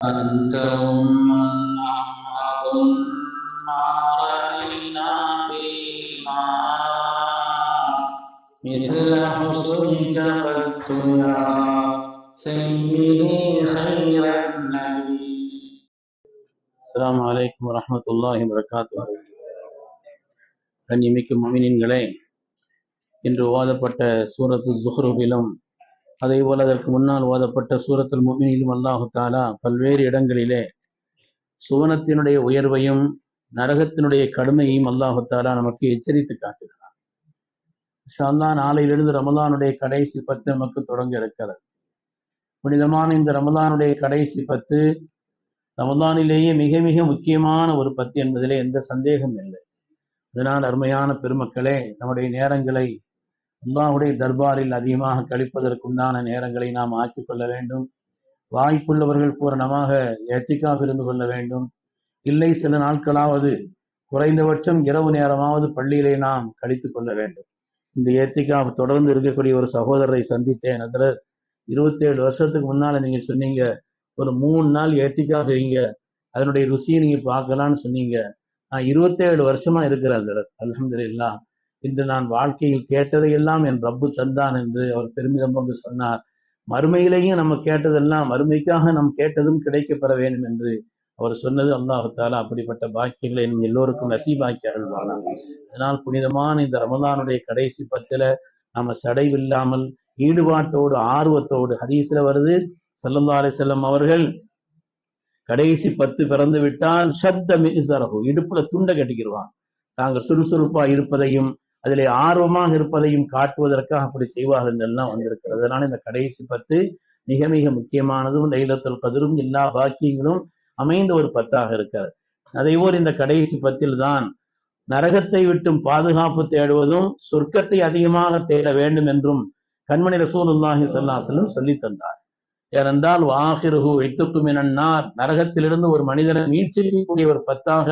أنت أم النار علينا بما مثل حسنك قد يا سيدي خير النبي السلام عليكم ورحمة الله وبركاته கண்ணிமிக்க மமினின்களே இன்று ஓதப்பட்ட சூரத்து ஜுஹ்ருவிலும் அதே போல அதற்கு முன்னால் ஓதப்பட்ட சூரத்தில் முமினிலும் அல்லாஹு தாலா பல்வேறு இடங்களிலே சுவனத்தினுடைய உயர்வையும் நரகத்தினுடைய கடுமையையும் அல்லாஹு தாலா நமக்கு எச்சரித்து காட்டுகிறார் ஷால்லா நாளையிலிருந்து ரமலானுடைய கடைசி பத்து நமக்கு தொடங்க இருக்கிறது. புனிதமான இந்த ரமலானுடைய கடைசி பத்து ரமலானிலேயே மிக மிக முக்கியமான ஒரு பத்து என்பதிலே எந்த சந்தேகம் இல்லை. அதனால் அருமையான பெருமக்களே நம்முடைய நேரங்களை அல்லாஹுடைய தர்பாரில் அதிகமாக கழிப்பதற்குண்டான நேரங்களை நாம் ஆக்கிக் கொள்ள வேண்டும். வாய்ப்புள்ளவர்கள் பூரணமாக எத்திக்காக இருந்து கொள்ள வேண்டும். இல்லை சில நாட்களாவது குறைந்தபட்சம் இரவு நேரமாவது பள்ளியிலே நாம் கழித்துக் கொள்ள வேண்டும். இந்த ஏத்திக்கா தொடர்ந்து இருக்கக்கூடிய ஒரு சகோதரரை சந்தித்தேன். அதில் இருபத்தேழு வருஷத்துக்கு முன்னால நீங்க சொன்னீங்க. ஒரு மூணு நாள் ஏத்திக்கா செய்யுங்க அதனுடைய ருசியை நீங்க பார்க்கலாம்னு சொன்னீங்க. நான் இருபத்தேழு வருஷமா இருக்கிறேன் சார். அலமதுல்லா இன்று நான் வாழ்க்கையில் கேட்டதையெல்லாம் என் ரப்பு தந்தான் என்று அவர் பெருமிதம் கொண்டு சொன்னார். மறுமையிலேயும் நம்ம கேட்டதெல்லாம் மறுமைக்காக நாம் கேட்டதும் கிடைக்கப்பெற வேண்டும் என்று அவர் சொன்னது அல்லாஹாலா அப்படிப்பட்ட பாக்கியங்களை நம் எல்லோருக்கும் நசீபாக்கி அருள்வானாம் அதனால் புனிதமான இந்த ரமதானுடைய கடைசி பத்துல நாம சடைவில்லாமல் ஈடுபாட்டோடு ஆர்வத்தோடு ஹதீஸ்ல வருது. செல்லந்தா செல்லம் அவர்கள் கடைசி பத்து பிறந்து விட்டால் சப்த சரகு இடுப்புல துண்டை கட்டிக்கிடுவான் தாங்கள் சுறுசுறுப்பா இருப்பதையும் அதில் ஆர்வமாக இருப்பதையும் காட்டுவதற்காக அப்படி செய்வார்கள் எல்லாம் வந்திருக்கிறது. அதனால இந்த கடைசி பத்து மிக மிக முக்கியமானதும் லைலத்துல் கதிரும் எல்லா பாக்கியங்களும் அமைந்த ஒரு பத்தாக இருக்கிறது. அதை போல் இந்த கடைசி பத்தில் தான் நரகத்தை விட்டும் பாதுகாப்பு தேடுவதும் சொர்க்கத்தை அதிகமாக தேட வேண்டும் என்றும் கண்மணி ரசூலுல்லாஹி சல்லாசலும் சொல்லி தந்தார். ஏனென்றால் வாகிருகு வைத்துக்கும் என்னார் நரகத்திலிருந்து ஒரு மனிதனை மீட்சிக்கக்கூடிய ஒரு பத்தாக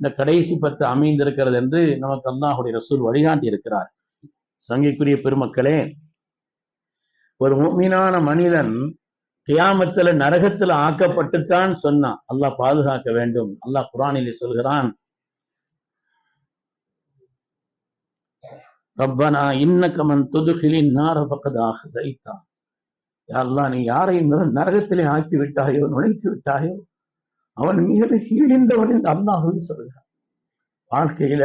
இந்த கடைசி பத்து அமைந்திருக்கிறது என்று நமக்கு அல்லாஹுடைய ரசூல் வழிகாட்டி இருக்கிறார் சங்கைக்குரிய பெருமக்களே ஒரு மீனான மனிதன் கியாமத்துல நரகத்துல ஆக்கப்பட்டுத்தான் சொன்னான் அல்லாஹ் பாதுகாக்க வேண்டும். அல்லாஹ் குரானிலே சொல்கிறான் ரப்பனா இன்னக்கமன் துதுகிலின் நார பக்கதாக சைத்தான் யாரெல்லாம் நீ யாரை நரகத்திலே ஆக்கி விட்டாயோ நுழைத்து விட்டாயோ அவன் மிக இழிந்தவன் என்று அல்லாஹுவே சொல்கிறான் வாழ்க்கையில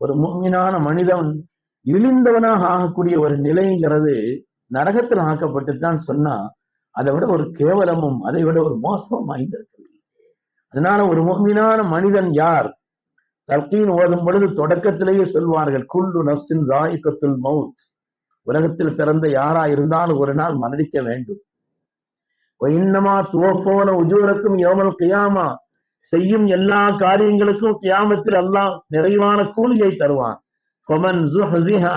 ஒரு மூமினான மனிதன் இழிந்தவனாக ஆகக்கூடிய ஒரு நிலைங்கிறது நரகத்தில் ஆக்கப்பட்டுத்தான் சொன்னா அதை விட ஒரு கேவலமும் அதை விட ஒரு மோசமும் வாய்ந்திருக்கிறது அதனால ஒரு மூமினான மனிதன் யார்? தல்கீன் ஓதும் பொழுது தொடக்கத்திலேயே சொல்வார்கள் குல்லு நப்சின் ராயிக்கத்துல் மவுத் உலகத்தில் பிறந்த யாரா இருந்தாலும் ஒரு நாள் மரணிக்க வேண்டும். இன்னமா துவப்போன உஜூரக்கும் யோமல் கியாமா செய்யும் எல்லா காரியங்களுக்கும் கியாமத்தில் அல்லாஹ் நிறைவான கூலியை தருவான்.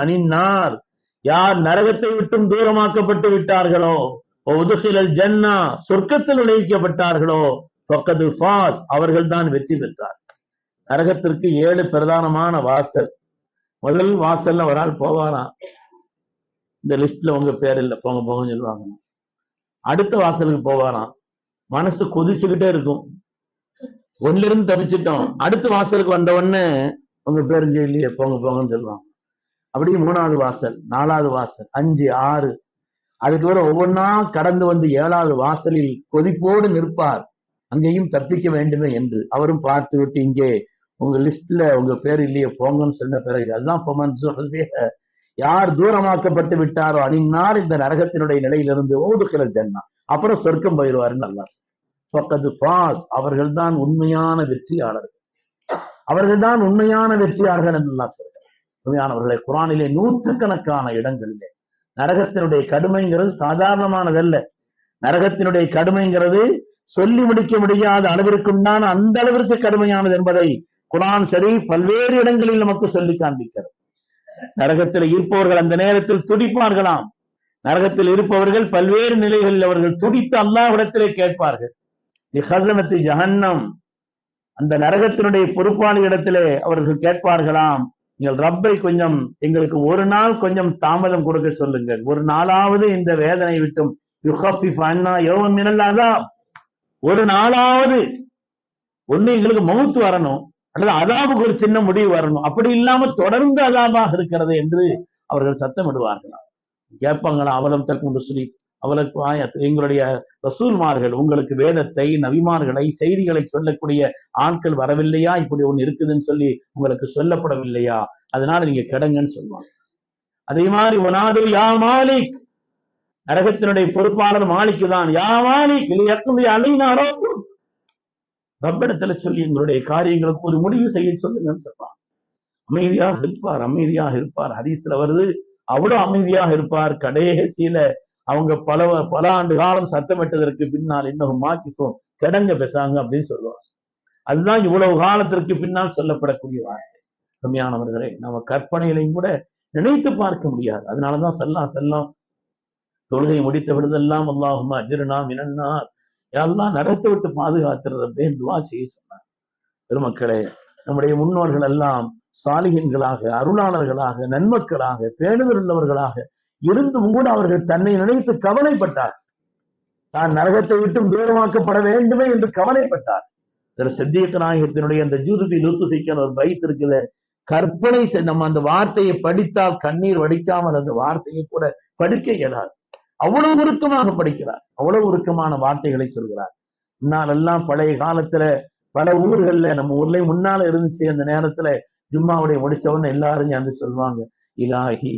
அனின்னார் யார் நரகத்தை விட்டும் தூரமாக்கப்பட்டு விட்டார்களோ ஒதுகிலல் ஜன்னா சொர்க்கத்தில் நுழைக்கப்பட்டார்களோ பக்கது ஃபாஸ் அவர்கள் தான் வெற்றி பெற்றார். நரகத்திற்கு ஏழு பிரதானமான வாசல். முதல் வாசல்ல ஒரு ஆள் போவாராம். இந்த லிஸ்ட்ல உங்க பேர் இல்லை போங்க போங்கன்னு சொல்லுவாங்க. அடுத்த வாசலுக்கு போவாராம். மனசு கொதிச்சுக்கிட்டே இருக்கும். ஒன்ல இருந்து தப்பிச்சிட்டோம். அடுத்த வாசலுக்கு வந்த உடனே உங்க பேருங்க இல்லையே போங்க போங்கன்னு சொல்லுவான் அப்படியே மூணாவது வாசல் நாலாவது வாசல் அஞ்சு ஆறு. அதுக்கு வர ஒவ்வொன்றா கடந்து வந்து ஏழாவது வாசலில் கொதிப்போடு நிற்பார். அங்கேயும் தப்பிக்க வேண்டுமே என்று. அவரும் பார்த்து விட்டு இங்கே உங்க லிஸ்ட்ல உங்க பேர் இல்லையே போங்கன்னு சொன்ன பிறகு அதுதான் யார் தூரமாக்கப்பட்டு விட்டாரோ அணினார் இந்த நரகத்தினுடைய நிலையிலிருந்து ஓதுகிற ஜன்னா. அப்புறம் சொர்க்கம் போயிடுவாருன்னு நல்லா ஃபாஸ் அவர்கள் தான் உண்மையான வெற்றியாளர்கள். அவர்கள் தான் உண்மையான வெற்றியாளர்கள் என்று நல்லா சொல்கிறார் உண்மையானவர்களை குரானிலே நூற்றுக்கணக்கான இடங்களிலே. நரகத்தினுடைய கடுமைங்கிறது சாதாரணமானதல்ல நரகத்தினுடைய கடுமைங்கிறது சொல்லி முடிக்க முடியாத அளவிற்குண்டான அந்த அளவிற்கு கடுமையானது என்பதை குரான் சரி பல்வேறு இடங்களில் நமக்கு சொல்லி காண்பிக்கிறது. நரகத்தில் இருப்பவர்கள் அந்த நேரத்தில் துடிப்பார்களாம். நரகத்தில் இருப்பவர்கள் பல்வேறு நிலைகளில் அவர்கள் துடித்து அல்லாவிடத்திலே கேட்பார்கள். ஹசனத்து ஜஹன்னம். அந்த நரகத்தினுடைய பொறுப்பாளி இடத்திலே அவர்கள் கேட்பார்களாம். நீங்கள் ரப்பை கொஞ்சம் எங்களுக்கு ஒரு நாள் கொஞ்சம் தாமதம் கொடுக்க சொல்லுங்கள். ஒரு நாளாவது இந்த வேதனை விட்டும். ஒரு நாளாவது ஒண்ணு எங்களுக்கு மவுத்து வரணும். அல்லது அதாபுக்கு ஒரு சின்ன முடிவு வரணும். அப்படி இல்லாம தொடர்ந்து அதாபாக இருக்கிறது என்று அவர்கள் சத்தமிடுவார்களாம் கேட்பாங்களா? அவலம் தற்கொண்டு சொல்லி அவளுக்கு எங்களுடைய ரசூல்மார்கள் உங்களுக்கு வேதத்தை நவிமார்களை செய்திகளை சொல்லக்கூடிய ஆட்கள் வரவில்லையா? இப்படி ஒண்ணு இருக்குதுன்னு சொல்லி உங்களுக்கு சொல்லப்படவில்லையா? அதனால நீங்க கிடங்கன்னு சொல்லுவாங்க. அதே மாதிரி ஒனாது யா மாலிக். நரகத்தினுடைய பொறுப்பாளர் மாலிக்கு தான் யா மாலிக் இலையக்குதி அலைனாரோ ரப்பிடத்துல சொல்லி எங்களுடைய காரியங்களுக்கு ஒரு முடிவு செய்ய சொல்லுங்கன்னு சொல்றான் அமைதியாக இருப்பார் அமைதியாக இருப்பார். ஹதீஸ்ல வருது அவ்வளவு அமைதியாக இருப்பார். கடைசியில அவங்க பல பல ஆண்டு காலம் சத்தமிட்டதற்கு பின்னால் இன்னும் மாக்கிசோம் கிடங்க பேசாங்க அப்படின்னு சொல்லுவாங்க. அதுதான் இவ்வளவு காலத்திற்கு பின்னால் சொல்லப்படக்கூடிய வார்த்தை. கம்மியானவர்களே நம்ம கற்பனையிலையும் கூட நினைத்து பார்க்க முடியாது. அதனாலதான் செல்லாம் செல்லம் தொழுகை முடித்த விடுதெல்லாம் அல்லாஹுமா அஜிரனா மினன்னா எல்லாம் நரத்தை விட்டு பாதுகாத்துறது துவா செய்ய சொன்னார். பெருமக்களே நம்முடைய முன்னோர்கள் எல்லாம் சாலிகன்களாக அருளாளர்களாக நன்மக்களாக பேணுதல் உள்ளவர்களாக இருந்தும் கூட அவர்கள் தன்னை நினைத்து கவலைப்பட்டார் தான் நரகத்தை விட்டும் தூரமாக்கப்பட வேண்டுமே என்று கவலைப்பட்டார் சித்தியக்க நாயகத்தினுடைய அந்த ஜூதுபி லூத்துஃபிக்கான ஒரு பைத் கற்பனை நம்ம அந்த வார்த்தையை படித்தால் கண்ணீர் வடிக்காமல் அந்த வார்த்தையை கூட படிக்க இயலாது. அவ்வளவு உருக்கமாக படிக்கிறார். அவ்வளவு உருக்கமான வார்த்தைகளை சொல்கிறார். முன்னாலெல்லாம் பழைய காலத்துல பல ஊர்கள்ல நம்ம ஊர்ல முன்னால இருந்துச்சு அந்த நேரத்துல ஜும்மாவுடைய முடிச்ச உடனே எல்லாரும் வந்து சொல்லுவாங்க இலாஹி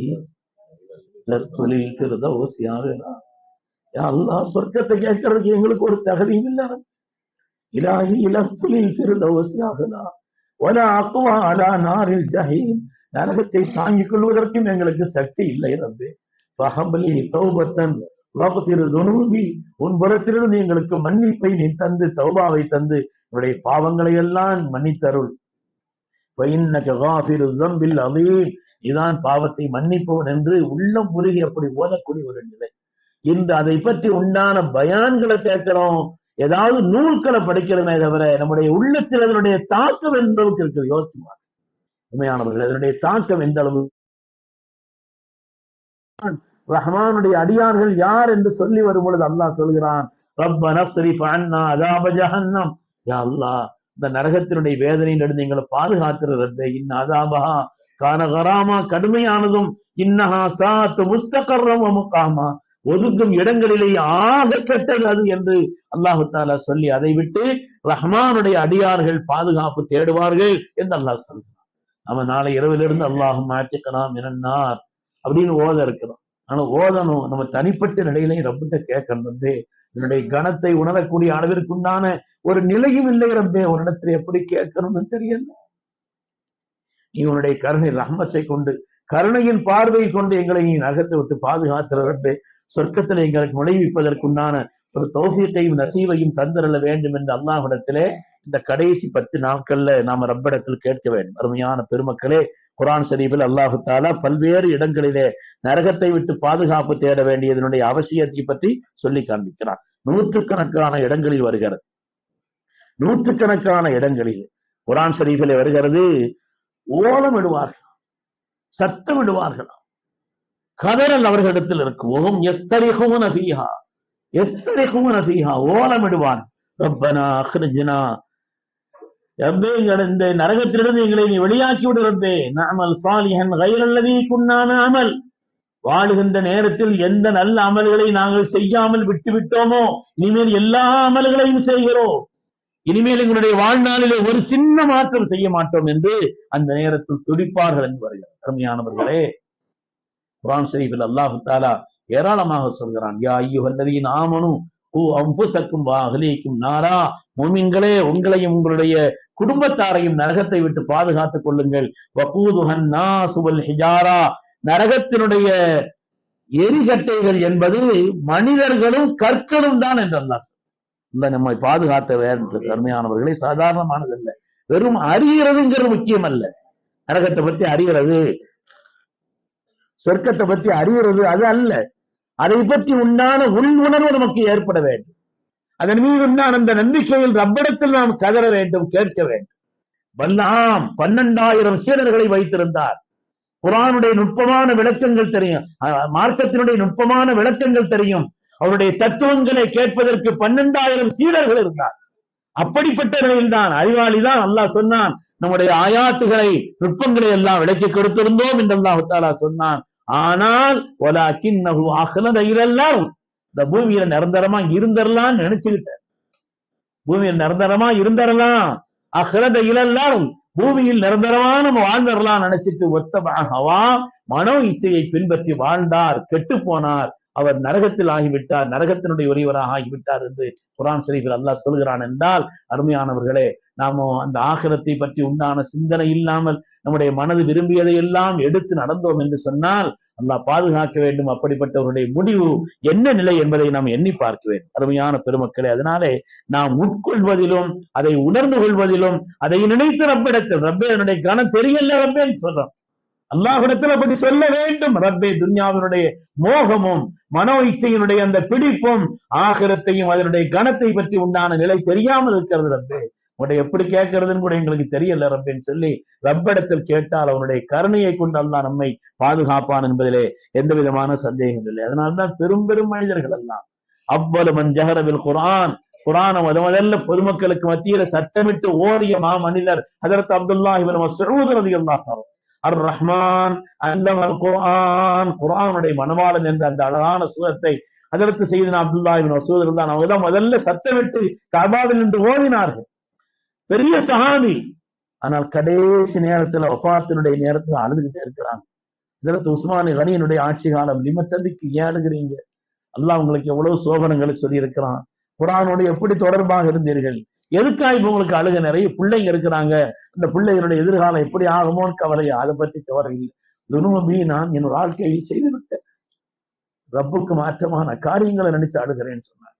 லஸ்துலில் ஃபிர்தௌஸ் சொர்க்கத்தை கேட்கறதுக்கு எங்களுக்கு ஒரு தகுதியும் இல்ல. இலாஹி இலஸ்துலில் ஃபிர்தௌஸ் யா இலா. அலா நாரில் ஜஹீம். நரகத்தை தாங்கிக் கொள்வதற்கும் எங்களுக்கு சக்தி இல்லை ரப்பே. பகம்பலி தௌபத்தன் வக்ஃபிர் உன் புறத்திலிருந்து எங்களுக்கு மன்னிப்பை நீ தந்து தௌபாவை தந்து என்னுடைய பாவங்களை எல்லாம் மன்னித்தருள். வைன்னக இதான் பாவத்தை மன்னிப்பவன் என்று உள்ளம் உருகி அப்படி ஓதக்கூடிய ஒரு நிலை. இந்த அதை பற்றி உண்டான பயான்களை கேட்கிறோம். ஏதாவது நூல்களை படிக்கிறதுமே தவிர நம்முடைய உள்ளத்தில் அதனுடைய தாக்கம் எந்த அளவுக்கு இருக்குது? யோசிச்சுமா உண்மையானவர்கள் அதனுடைய தாக்கம் எந்த அளவு ரஹ்மானுடைய அடியார்கள் யார் என்று சொல்லி வரும் பொழுது அல்லாஹ் சொல்கிறான் ரப்பன ஸரிஃப் அதாப ஜஹன்னம். யா அல்லாஹ் இந்த நரகத்தினுடைய வேதனையிலிருந்து எங்களை பாதுகாத்துறது இன்ன அதாபஹா கானகராமா கடுமையானதும் இன்னஹா சாத்து முஸ்தகர்ரம் முகாமா. ஒதுங்கும் இடங்களிலே ஆக கெட்டது அது என்று அல்லாஹு தாலா சொல்லி அதை விட்டு ரஹ்மானுடைய அடியார்கள் பாதுகாப்பு தேடுவார்கள் என்று அல்லாஹ் சொல்கிறான். நம்ம நாளை இரவிலிருந்து அல்லாஹும் மாற்றிக்கலாம் என்னன்னார் அப்படின்னு ஓத இருக்கிறோம். ஆனா ஓதணும் நம்ம தனிப்பட்ட நிலையிலையும் ரப்பிட்ட கேட்கணும் என்னுடைய கணத்தை உணரக்கூடிய அளவிற்குண்டான ஒரு நிலையும் இல்லை ரப்பே. ஒரு இடத்துல எப்படி கேட்கணும்னு தெரியல. நீ உன்னுடைய கருணை ரஹமத்தை கொண்டு கருணையின் பார்வை கொண்டு எங்களை நீ நகர்த்து விட்டு பாதுகாத்துற ரப்பே. சொர்க்கத்தில் எங்களுக்கு நுழைவிப்பதற்குண்டான ஒரு தௌசியத்தையும் நசீவையும் தந்திரல வேண்டும் என்று அல்லாஹ்விடத்திலே இந்த கடைசி பத்து நாட்கள்ல நாம ரப்பிடத்தில் கேட்க வேண்டும். அருமையான பெருமக்களே குரான் ஷரீஃபில் அல்லாஹு தாலா பல்வேறு இடங்களிலே நரகத்தை விட்டு பாதுகாப்பு தேட வேண்டியதனுடைய அவசியத்தை பற்றி சொல்லி காண்பிக்கிறான் நூற்றுக்கணக்கான இடங்களில் வருகிறது. நூற்றுக்கணக்கான இடங்களில் குரான் ஷரீஃபிலே வருகிறது. ஓலமிடுவார்கள் சத்தமிடுவார்கள் கதறல் அவர்களிடத்தில் இருக்கும். ஓம் எஸ்தரிஹூன ஃபீஹா. எஸ்தரிஹூன ஓலம் ஓலமிடுவான் ரப்பனா அஹ்ரிஜ்னா ரப்பே இந்த நரகத்திலிருந்து எங்களை நீ வெளியாக்கி விடு ரப்பே. நாமல் சாலிஹன் கைரல்லதி குன்னான அமல். வாழுகின்ற நேரத்தில் எந்த நல்ல அமல்களை நாங்கள் செய்யாமல் விட்டு விட்டோமோ இனிமேல் எல்லா அமல்களையும் செய்கிறோம். இனிமேல் எங்களுடைய வாழ்நாளிலே ஒரு சின்ன மாற்றம் செய்ய மாட்டோம் என்று அந்த நேரத்தில் துடிப்பார்கள் என்பவர்கள் அருமையானவர்களே குரான் ஷரீஃபில் அல்லாஹு தாலா ஏராளமாக சொல்கிறான் யா ஐயோ அல்லவியின் ஆமனும் ஓ அம்புசக்கும் வா அகலிக்கும் நாரா. மோமின்களே உங்களையும் உங்களுடைய குடும்பத்தாரையும் நரகத்தை விட்டு பாதுகாத்துக் கொள்ளுங்கள். ஹிஜாரா. நரகத்தினுடைய எரிகட்டைகள் என்பது மனிதர்களும் கற்களும் தான் என்று அல்லாஹ் இந்த நம்மை பாதுகாத்த வேண்டும் சாதாரணமானது சாதாரணமானதல்ல. வெறும் அறிகிறதுங்கிறது முக்கியம் அல்ல நரகத்தை பத்தி அறிகிறது சொர்க்கத்தை பத்தி அறிகிறது அது அல்ல. அதை பற்றி உண்டான உள் உணர்வு நமக்கு ஏற்பட வேண்டும். அதன் மீது நான் அந்த நம்பிக்கையில் ரப்பிடத்தில் நாம் கதற வேண்டும் கேட்க வேண்டும். வல்லாம் பன்னெண்டாயிரம் சீடர்களை வைத்திருந்தார். குரானுடைய நுட்பமான விளக்கங்கள் தெரியும். மார்க்கத்தினுடைய நுட்பமான விளக்கங்கள் தெரியும். அவருடைய தத்துவங்களை கேட்பதற்கு பன்னெண்டாயிரம் சீடர்கள் இருந்தார். அப்படிப்பட்ட தான் அறிவாளி தான் அல்லாஹ் சொன்னான் நம்முடைய ஆயாத்துகளை நுட்பங்களை எல்லாம் விளக்கி கொடுத்திருந்தோம் என்று அல்லாஹ் தாலா சொன்னான். ஆனால் ஒலா கிண்ணகு அகலத இரல்லாம் இந்த பூமியில நிரந்தரமா இருந்தரலாம் நினைச்சுக்கிட்டேன். பூமியில் நிரந்தரமா இருந்தரலாம். அகலத இழல்லாம் பூமியில் நிரந்தரமா நம்ம வாழ்ந்தரலாம் நினைச்சிட்டு ஒத்தவா மனோ இச்சையை பின்பற்றி வாழ்ந்தார் கெட்டு போனார். அவர் நரகத்தில் ஆகிவிட்டார் நரகத்தினுடைய ஒருவராக ஆகிவிட்டார் என்று குரான் ஷரீஃபில் அல்லாஹ் சொல்கிறான் என்றால் அருமையானவர்களே நாம அந்த ஆகரத்தை பற்றி உண்டான சிந்தனை இல்லாமல் நம்முடைய மனது விரும்பியதை எல்லாம் எடுத்து நடந்தோம் என்று சொன்னால் அல்லாஹ் பாதுகாக்க வேண்டும். அப்படிப்பட்டவருடைய முடிவு என்ன நிலை என்பதை நாம் எண்ணி பார்க்க வேண்டும். அருமையான பெருமக்களே அதனாலே நாம் உட்கொள்வதிலும் அதை உணர்ந்து கொள்வதிலும் அதை நினைத்து ரப்பிடத்தில் ரப்பே என்னுடைய கனம் தெரியல ரப்பேன்னு சொல்றோம். அல்லாஹிடத்தில் அப்படி சொல்ல வேண்டும். ரப்பே துன்யாவினுடைய மோகமும் மனோ இச்சையினுடைய அந்த பிடிப்பும் ஆகிரத்தையும் அதனுடைய கணத்தை பற்றி உண்டான நிலை தெரியாமல் இருக்கிறது ரப்பே. உன்னை எப்படி கேட்கறதுன்னு கூட எங்களுக்கு தெரியல ரப்பின்னு சொல்லி ரப்பிடத்தில் கேட்டால் அவனுடைய கருணையை கொண்டு அல்லா நம்மை பாதுகாப்பான் என்பதிலே எந்த விதமான சந்தேகம் இல்லை. அதனால்தான் பெரும் பெரும் மனிதர்கள் எல்லாம் அவ்வளவு மஞ்சகரவில் குரான் குரான முத முதல்ல பொதுமக்களுக்கு மத்தியில சத்தமிட்டு ஓரிய மா மனிதர் அதற்கு அப்துல்லா இவன் மசூத் ரலியல்லாஹு அர் ரஹ்மான் அல்லம் அல் குரான் குரானுடைய மனவாளன் என்ற அந்த அழகான சூரத்தை அதற்கு செய்தன அப்துல்லா இவன் மசூத் தான் அவங்க தான் முதல்ல சத்தமிட்டு கபாவில் நின்று ஓதினார்கள் பெரிய சஹாபி. ஆனால் கடைசி நேரத்துல ஒஃபாத்தினுடைய நேரத்துல அழுதுகிட்டே இருக்கிறாங்க. இதற்கு உஸ்மானி கனியனுடைய ஆட்சி காலம். நிமத்தந்திக்கு ஏன் அழுகிறீங்க? அல்லாஹ் உங்களுக்கு எவ்வளவு சோகனங்களை சொல்லி இருக்கிறான் குரானோட எப்படி தொடர்பாக இருந்தீர்கள்? எதுக்காக இப்ப உங்களுக்கு அழுக நிறைய பிள்ளைங்க இருக்கிறாங்க? அந்த பிள்ளைகளுடைய எதிர்காலம் எப்படி ஆகுமோன்னு கவலை அதை பத்தி கவலை இல்லை. துனுமபி நான் என் வாழ்க்கையில் செய்து விட்டேன் ரப்புக்கு மாற்றமான காரியங்களை நினைச்சு அழுகிறேன்னு சொன்னார்.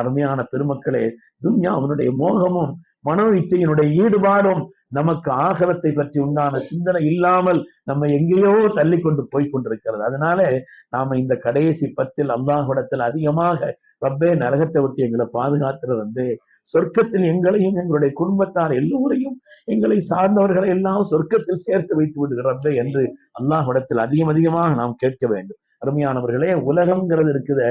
அருமையான பெருமக்களே துன்யா அவனுடைய மோகமும் மனோ இச்சையினுடைய ஈடுபாடும் நமக்கு ஆகலத்தை பற்றி உண்டான சிந்தனை இல்லாமல் நம்ம எங்கேயோ தள்ளி கொண்டு போய் கொண்டிருக்கிறது அதனால நாம இந்த கடைசி பத்தில் அல்லாஹிடத்தில் அதிகமாக ரப்பே நரகத்தை விட்டு எங்களை பாதுகாத்துறது வந்து சொர்க்கத்தில் எங்களையும் எங்களுடைய குடும்பத்தார் எல்லோரையும் எங்களை சார்ந்தவர்களை எல்லாம் சொர்க்கத்தில் சேர்த்து வைத்து விடுகிறப்ப என்று அல்லாஹிடத்தில் அதிகம் அதிகமாக நாம் கேட்க வேண்டும். அருமையானவர்களே உலகம்ங்கிறது இருக்குத.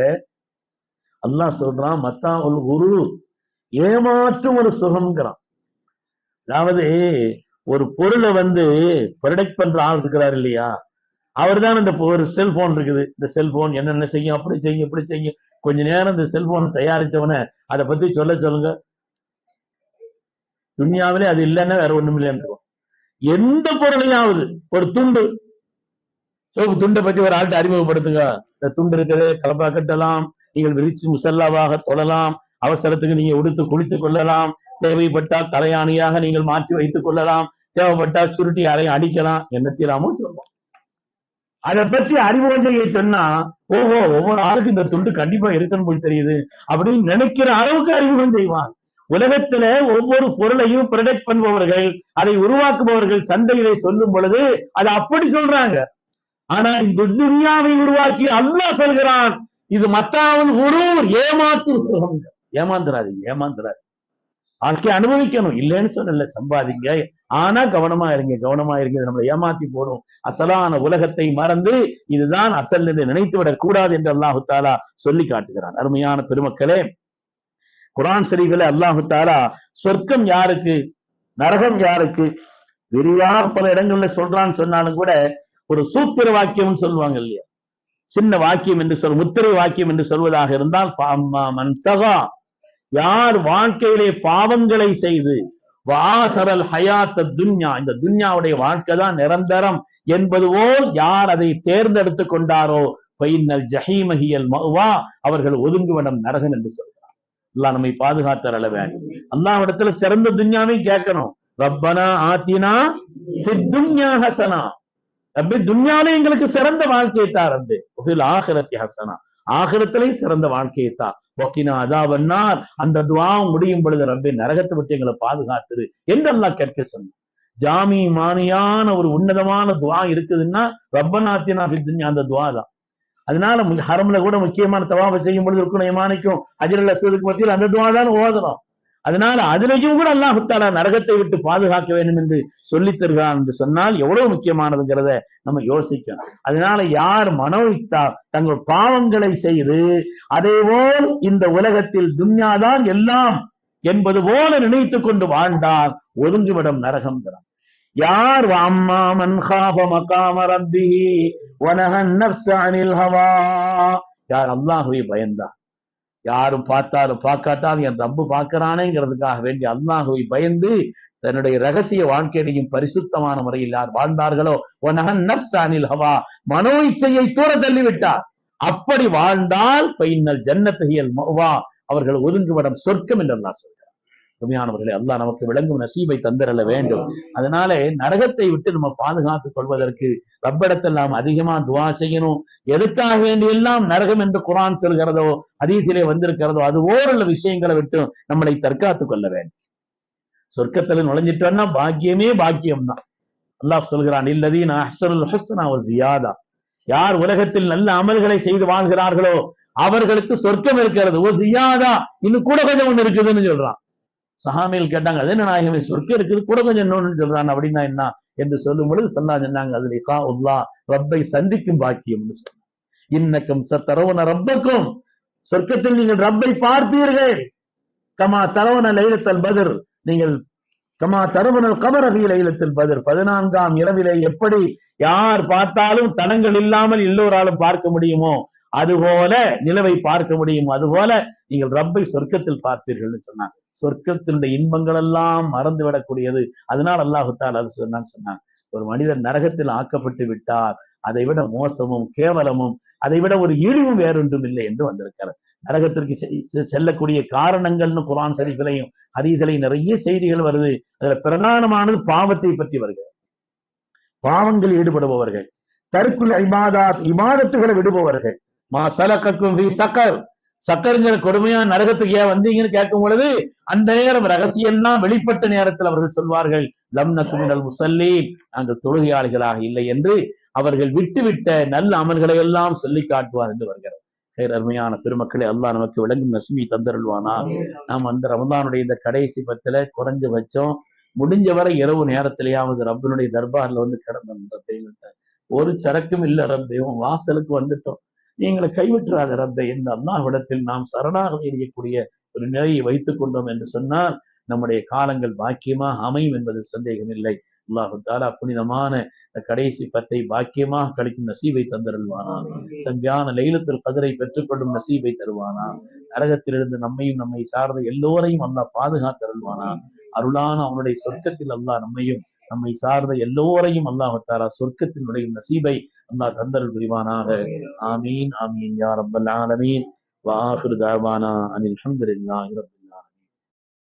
அல்லாஹ் சொல்றான் மத்தா ஒரு குரு ஏமாற்றும் ஒரு சுகம்ங்கிறான். அதாவது ஒரு பொருளை வந்து ப்ரொடக்ட் பண்ற ஆள் இருக்கிறார் இல்லையா? அவர் தான் இந்த ஒரு செல்போன் இருக்குது. இந்த செல்போன் என்னென்ன செய்யும் அப்படி செய்யும் இப்படி செய்யும். கொஞ்ச நேரம் இந்த செல்போன் தயாரிச்சவன அதை பத்தி சொல்ல சொல்லுங்க. துன்யாவிலே அது இல்லைன்னா வேற ஒண்ணும் இல்லைன்னு எந்த பொருளையாவது ஒரு துண்டு. சோப்பு துண்டை பத்தி ஒரு ஆள்கிட்ட அறிமுகப்படுத்துங்க. இந்த துண்டு இருக்கிறது கலப்பா கட்டலாம். நீங்கள் விரிச்சு முசல்லாவாக தொழலாம். அவசரத்துக்கு நீங்க உடுத்து குளித்துக் கொள்ளலாம். தேவைப்பட்டால் தலையாணியாக நீங்கள் மாற்றி வைத்துக் கொள்ளலாம். தேவைப்பட்டால் சுருட்டி யாரையும் அடிக்கலாம். என்னத்திலாமோ சொல்லுவோம் அதை பற்றி அறிவுரையை சொன்னா ஓஹோ ஒவ்வொரு ஆளுக்கு இந்த துண்டு கண்டிப்பா இருக்குன்னு போய் தெரியுது. அப்படின்னு நினைக்கிற அளவுக்கு அறிமுகம் செய்வான் உலகத்துல ஒவ்வொரு பொருளையும் ப்ரொடக்ட் பண்ணுபவர்கள் அதை உருவாக்குபவர்கள் சந்தையிலே சொல்லும் பொழுது அதை அப்படி சொல்றாங்க. ஆனா இந்த துன்யாவை உருவாக்கி அல்லாஹ் சொல்கிறான் இது மத்தாவன் ஒரு ஏமாத்து சுகம். ஏமாந்துறாதீங்க ஏமாந்துறாரு வாழ்க்கை அனுபவிக்கணும். இல்லைன்னு சொல்லல சம்பாதிங்க. ஆனா கவனமா இருங்க கவனமா இருங்க. நம்மளை ஏமாத்தி போடும் அசலான உலகத்தை மறந்து இதுதான் அசல் என்று நினைத்து விடக் கூடாது என்று அல்லாஹு தாலா சொல்லி காட்டுகிறான். அருமையான பெருமக்களே குரான் சரிகளை அல்லாஹு தாலா சொர்க்கம் யாருக்கு நரகம் யாருக்கு விரிவாக பல இடங்கள்ல சொல்றான்னு சொன்னாலும் கூட ஒரு சூத்திர வாக்கியம்னு சொல்லுவாங்க இல்லையா? சின்ன வாக்கியம் என்று சொல் முத்திரை வாக்கியம் என்று சொல்வதாக இருந்தால் பாம்மா மன்தகா யார் வாழ்க்கையிலே பாவங்களை செய்து வாசரல் ஹயாத்த துன்யா இந்த துன்யாவுடைய வாழ்க்கை தான் நிரந்தரம் என்பது போல் யார் அதை தேர்ந்தெடுத்து கொண்டாரோ பைன்னல் ஜஹீமஹியல் மகுவா அவர்கள் ஒதுங்குவிடம் நரகன் என்று சொல்கிறார். அல்லாஹ் நம்மை பாதுகாத்தர் அளவே அந்த அல்லாஹ்விடத்துல சிறந்த துன்யாவை கேட்கணும். ரப்பனா ஆத்தினா துன்யா ஹசனா. ரப்பி துன்யாலே எங்களுக்கு சிறந்த வாழ்க்கையை தார் ரப்பே ஆகிரத்தி ஹசனா. ஆகிரத்திலே சிறந்த வாழ்க்கையை தார். ஒக்கினா அதாவன்னார் அந்த துவா முடியும் பொழுது ரப்பே நரகத்தை விட்டு எங்களை பாதுகாத்துரு எந்த கேட்க சொன்னான் ஜாமி மானியான ஒரு உன்னதமான துவா இருக்குதுன்னா ரப்பநாத்தினா அந்த துவா தான். அதனால ஹரம்ல கூட முக்கியமான தவாபை செய்யும் பொழுது இருக்கணும் மானிக்கும் அஜிரல் அசதுக்கு மத்தியில் அந்த துவா தான் ஓதணும். அதனால அதுலயும் கூட அல்லாஹ் நரகத்தை விட்டு பாதுகாக்க வேண்டும் என்று சொல்லித் தருகிறான் என்று சொன்னால் எவ்வளவு முக்கியமானதுங்கிறத நம்ம யோசிக்கணும். அதனால யார் மனோவித்தா தங்கள் பாவங்களை செய்து அதேபோல் இந்த உலகத்தில் துன்யாதான் எல்லாம் என்பது போல நினைத்துக் கொண்டு வாழ்ந்தால் ஒதுங்கிவிடும் நரகம் யார் அம்மா மன் காஃப மகாம ரப்பிஹி வனஹன் ஹவா? யார் அல்லாஹுவை பயந்தார்? யாரும் பார்த்தாலும் பார்க்காட்டாலும் என் ரப்பு பார்க்கிறானேங்கிறதுக்காக வேண்டி அல்லாஹுவை பயந்து தன்னுடைய ரகசிய வாழ்க்கையையும் பரிசுத்தமான முறையில் யார் வாழ்ந்தார்களோ? ஒனகன் நப்ஸ் அனில் ஹவா. மனோ இச்சையை தூர தள்ளிவிட்டார். அப்படி வாழ்ந்தால் பைன்னல் ஜன்னத்தகையல் மவா அவர்கள் ஒதுங்குவிடம் சொர்க்கம் என்று அல்லாஹ் உண்மையானவர்களே அல்லா நமக்கு விளங்கும் நசீபை தந்திரல வேண்டும். அதனாலே நரகத்தை விட்டு நம்ம பாதுகாத்துக் கொள்வதற்கு ரப்படத்தில் நாம் அதிகமா துவா செய்யணும். எதுக்காக வேண்டியெல்லாம் நரகம் என்று குரான் சொல்கிறதோ அதீசிலே வந்திருக்கிறதோ அது ஓரளவு விஷயங்களை விட்டு நம்மளை தற்காத்துக் கொள்ள வேண்டும். சொர்க்கத்துல நுழைஞ்சிட்டோம்னா பாக்கியமே பாக்கியம் தான் அல்லாஹ் சொல்கிறான் இல்லதீன் அஹ்சனுல் ஹுஸ்னா ஜியாதா. யார் உலகத்தில் நல்ல அமல்களை செய்து வாழ்கிறார்களோ அவர்களுக்கு சொர்க்கம் இருக்கிறது. ஓ ஜியாதா இன்னும் கூட கொஞ்சம் ஒண்ணு இருக்குதுன்னு சொல்றான். சஹாமியில் கேட்டாங்க அது என்ன நாயகமே சொர்க்கம் இருக்குது கூட கொஞ்சம் இன்னொன்று சொல்றான் அப்படின்னா என்ன? என்று சொல்லும் பொழுது சல்லா சொன்னாங்க அதுல கா உல்லா ரப்பை சந்திக்கும் பாக்கியம்னு சொன்னாங்க. இன்னக்கும் சத்தரவுன ரப்பக்கும் சொர்க்கத்தில் நீங்கள் ரப்பை பார்ப்பீர்கள். கமா தரவன லைலத்தல் பதிர் நீங்கள் கமா தருவனல் கமரகி லைலத்தில் பதிர் பதினான்காம் இரவிலே எப்படி யார் பார்த்தாலும் தடங்கள் இல்லாமல் எல்லோராலும் பார்க்க முடியுமோ அதுபோல நிலவை பார்க்க முடியும். அதுபோல நீங்கள் ரப்பை சொர்க்கத்தில் பார்ப்பீர்கள்னு சொன்னாங்க. சொர்க்கத்தினுடைய இன்பங்கள் எல்லாம் மறந்து விடக்கூடியது அதனால் அல்லாஹுத்தால் அது சொன்னான்னு சொன்னாங்க. ஒரு மனிதர் நரகத்தில் ஆக்கப்பட்டு விட்டார். அதை விட மோசமும் கேவலமும் அதை விட ஒரு இழிவும் வேறொன்றும் இல்லை என்று வந்திருக்கிறார் நரகத்திற்கு செ- செல்லக்கூடிய காரணங்கள்னு குரான் சரிகளையும் ஹதீஸ்லையும் நிறைய செய்திகள் வருது. அதுல பிரதானமானது பாவத்தை பற்றி வருகிறது. பாவங்களில் ஈடுபடுபவர்கள் தற்குள் இபாதாத் இபாதத்துகளை விடுபவர்கள் மா சலக்கக்கும் ஃபீ சக்கர். சக்கருங்கிற கொடுமையா நரகத்துக்கு ஏன் வந்தீங்கன்னு கேட்கும் பொழுது அந்த நேரம் ரகசியம்லாம் வெளிப்பட்ட நேரத்தில் அவர்கள் சொல்வார்கள். லம் நக்குமினல் முசல்லி அந்த தொழுகையாளிகளாக இல்லை என்று அவர்கள் விட்டுவிட்ட நல்ல அமல்களை எல்லாம் சொல்லி காட்டுவார் என்று வருகிறது. அருமையான பெருமக்களை அல்லாஹ் நமக்கு விளங்கும் நசுமி தந்தருள்வானா? நாம் அந்த ரமதானுடைய இந்த கடைசி பத்துல குறைஞ்சபட்சம் முடிஞ்ச வரை இரவு நேரத்திலேயாவது ரப்பனுடைய தர்பார்ல வந்து கிடந்தோம். ஒரு சரக்கும் இல்ல ரப்பையும் வாசலுக்கு வந்துட்டோம். நீங்களை கைவிட்டுறாத ரப்பே இந்த அல்லாஹ்விடத்தில் நாம் சரணாக எறியக்கூடிய ஒரு நிலையை வைத்துக் கொண்டோம் என்று சொன்னால் நம்முடைய காலங்கள் பாக்கியமாக அமையும் என்பதில் சந்தேகம் இல்லை. அல்லாஹு தாலா புனிதமான கடைசி பத்தை பாக்கியமாக கழிக்கும் நசீபை தந்தருள்வானா சங்கியான லைலத்தில் கதிரை பெற்றுக்கொள்ளும் நசீபை தருவானா நரகத்திலிருந்து நம்மையும் நம்மை சார்ந்த எல்லோரையும் அல்லாஹ் பாதுகாத்தருள்வானா அருளான அவனுடைய சொர்க்கத்தில் அல்லாஹ் நம்மையும் நம்மை சார்ந்த எல்லோரையும் அல்லாஹ் தாலா சொர்க்கத்தில் நுழையும் நசீபை அல்லாஹ் தந்தருள் புரிவானாக. ஆமீன். ஆமீன் யா ரப்பல் ஆலமீன். வாஹிரு தாவானா அனில் ரப்பில்